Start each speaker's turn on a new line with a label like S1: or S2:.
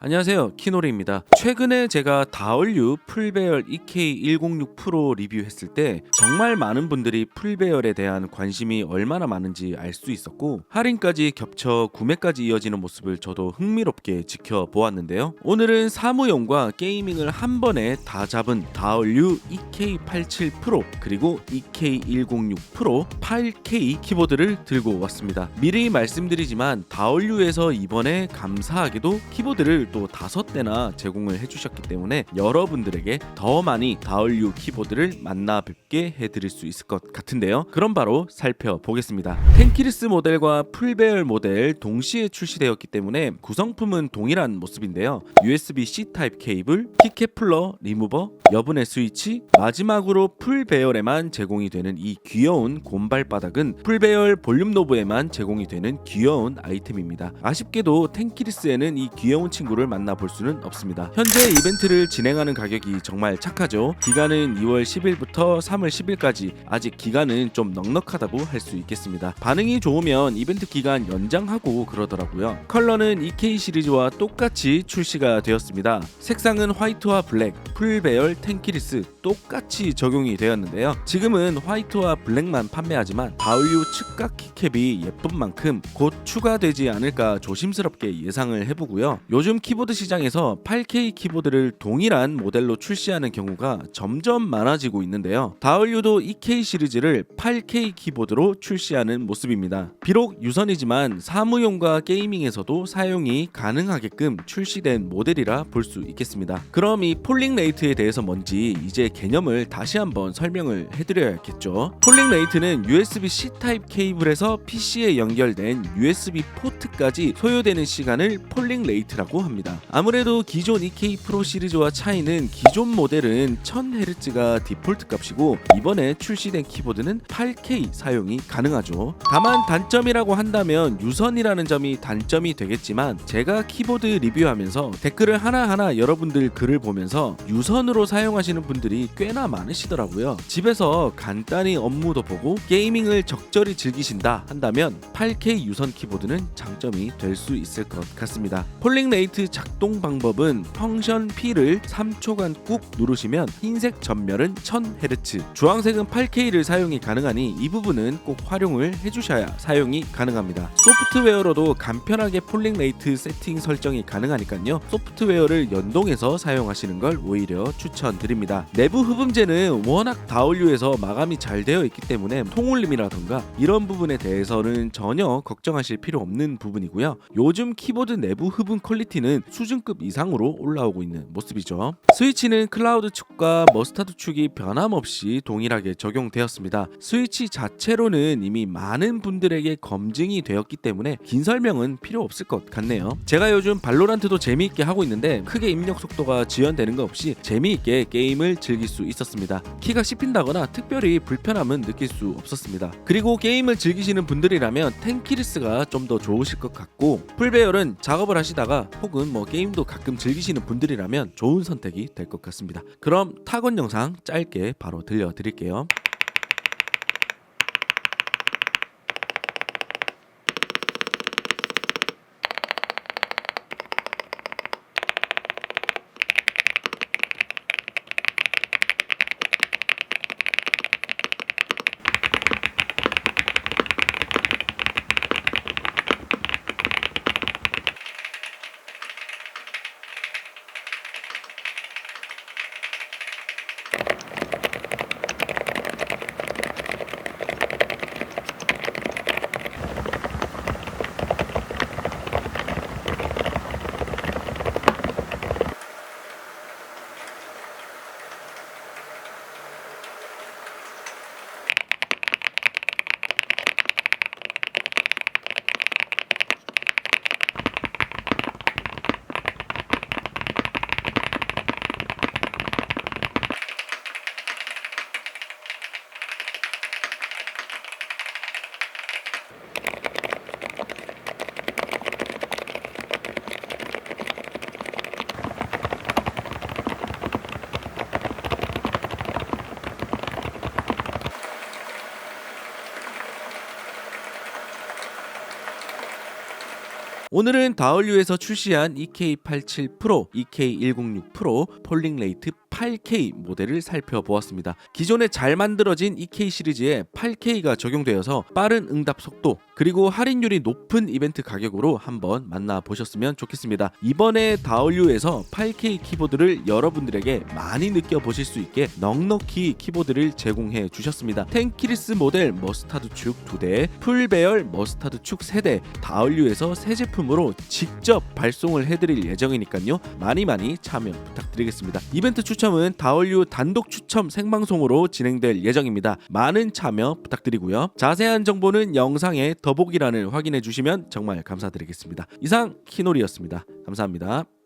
S1: 안녕하세요. 키노리입니다. 최근에 제가 다얼류 풀배열 EK106 프로 리뷰했을 때 정말 많은 분들이 풀배열에 대한 관심이 얼마나 많은지 알 수 있었고 할인까지 겹쳐 구매까지 이어지는 모습을 저도 흥미롭게 지켜보았는데요. 오늘은 사무용과 게이밍을 한 번에 다 잡은 다얼류 EK87 프로 그리고 EK106 프로 8K 키보드를 들고 왔습니다. 미리 말씀드리지만 다얼류에서 이번에 감사하게도 키보드를 또 다섯 대나 제공을 해주셨기 때문에 여러분들에게 더 많이 다얼류 키보드를 만나 뵙게 해드릴 수 있을 것 같은데요. 그럼 바로 살펴보겠습니다. 텐키리스 모델과 풀배열 모델 동시에 출시되었기 때문에 구성품은 동일한 모습인데요. USB-C 타입 케이블, 키캡플러, 리무버, 여분의 스위치, 마지막으로 풀배열에만 제공이 되는 이 귀여운 곰발바닥은 풀배열 볼륨 노브에만 제공이 되는 귀여운 아이템입니다. 아쉽게도 텐키리스에는 이 귀여운 친구를 만나볼 수는 없습니다. 현재 이벤트를 진행하는 가격이 정말 착하죠. 기간은 2월 10일부터 3월 10일까지 아직 기간은 좀 넉넉하다고 할 수 있겠습니다. 반응이 좋으면 이벤트 기간 연장하고 그러더라고요. 컬러는 EK 시리즈와 똑같이 출시가 되었습니다. 색상은 화이트와 블랙, 풀 배열, 텐키리스 똑같이 적용이 되었는데요. 지금은 화이트와 블랙만 판매하지만 다울류 측각 키캡이 예쁜 만큼 곧 추가되지 않을까 조심스럽게 예상을 해보고요. 요즘 키보드 시장에서 8K 키보드를 동일한 모델로 출시하는 경우가 점점 많아지고 있는데요. 다울류도 EK 시리즈를 8K 키보드로 출시하는 모습입니다. 비록 유선이지만 사무용과 게이밍에서도 사용이 가능하게끔 출시된 모델이라 볼 수 있겠습니다. 그럼 이 폴링 레이트에 대해서 뭔지 이제 개념을 다시 한번 설명을 해드려야겠죠. 폴링 레이트는 USB-C 타입 케이블에서 PC에 연결된 USB 포트까지 소요되는 시간을 폴링 레이트라고 합니다. 아무래도 기존 EK 프로 시리즈와 차이는 기존 모델은 1000Hz가 디폴트 값이고 이번에 출시된 키보드는 8K 사용이 가능하죠. 다만 단점이라고 한다면 유선이라는 점이 단점이 되겠지만 제가 키보드 리뷰하면서 댓글을 하나하나 여러분들 글을 보면서 유선으로 사용하시는 분들이 꽤나 많으시더라고요. 집에서 간단히 업무도 보고 게이밍을 적절히 즐기신다 한다면 8K 유선 키보드는 장점이 될 수 있을 것 같습니다. 폴링 레이트 작동 방법은 펑션 P를 3초간 꾹 누르시면 흰색 전멸은 1000Hz, 주황색은 8K를 사용이 가능하니 이 부분은 꼭 활용을 해주셔야 사용이 가능합니다. 소프트웨어로도 간편하게 폴링 레이트 세팅 설정이 가능하니까요. 소프트웨어를 연동해서 사용하시는 걸 오히려 추천드립니다. 내부 흡음재는 워낙 다올류에서 마감이 잘 되어 있기 때문에 통울림이라던가 이런 부분에 대해서는 전혀 걱정하실 필요 없는 부분이고요. 요즘 키보드 내부 흡음 퀄리티는 수준급 이상으로 올라오고 있는 모습이죠. 스위치는 클라우드 축과 머스타드 축이 변함없이 동일하게 적용되었습니다. 스위치 자체로는 이미 많은 분들에게 검증이 되었기 때문에 긴 설명은 필요 없을 것 같네요. 제가 요즘 발로란트도 재미있게 하고 있는데 크게 입력 속도가 지연되는 것 없이 재미있게 게임을 즐길 수 있었습니다. 키가 씹힌다거나 특별히 불편함은 느낄 수 없었습니다. 그리고 게임을 즐기시는 분들이라면 텐키리스가 좀 더 좋으실 것 같고 풀배열은 작업을 하시다가 혹은 뭐 게임도 가끔 즐기시는 분들이라면 좋은 선택이 될 것 같습니다. 그럼 타건 영상 짧게 바로 들려드릴게요. 오늘은 다얼류에서 출시한 EK87 프로, EK106 프로, 폴링 레이트 8K 모델을 살펴보았습니다. 기존에 잘 만들어진 EK 시리즈에 8K가 적용되어서 빠른 응답 속도 그리고 할인율이 높은 이벤트 가격으로 한번 만나보셨으면 좋겠습니다. 이번에 다얼류에서 8K 키보드를 여러분들에게 많이 느껴보실 수 있게 넉넉히 키보드를 제공해 주셨습니다. 텐키리스 모델 머스타드 축 2대, 풀배열 머스타드 축 3대, 다얼류에서 새 제품으로 직접 발송을 해드릴 예정이니까요. 많이 많이 참여 부탁드리겠습니다. 이벤트 추첨 은 다얼류 단독 추첨 생방송으로 진행될 예정입니다. 많은 참여 부탁드리고요. 자세한 정보는 영상의 더보기란을 확인해 주시면 정말 감사드리겠습니다. 이상 키놀이였습니다. 감사합니다.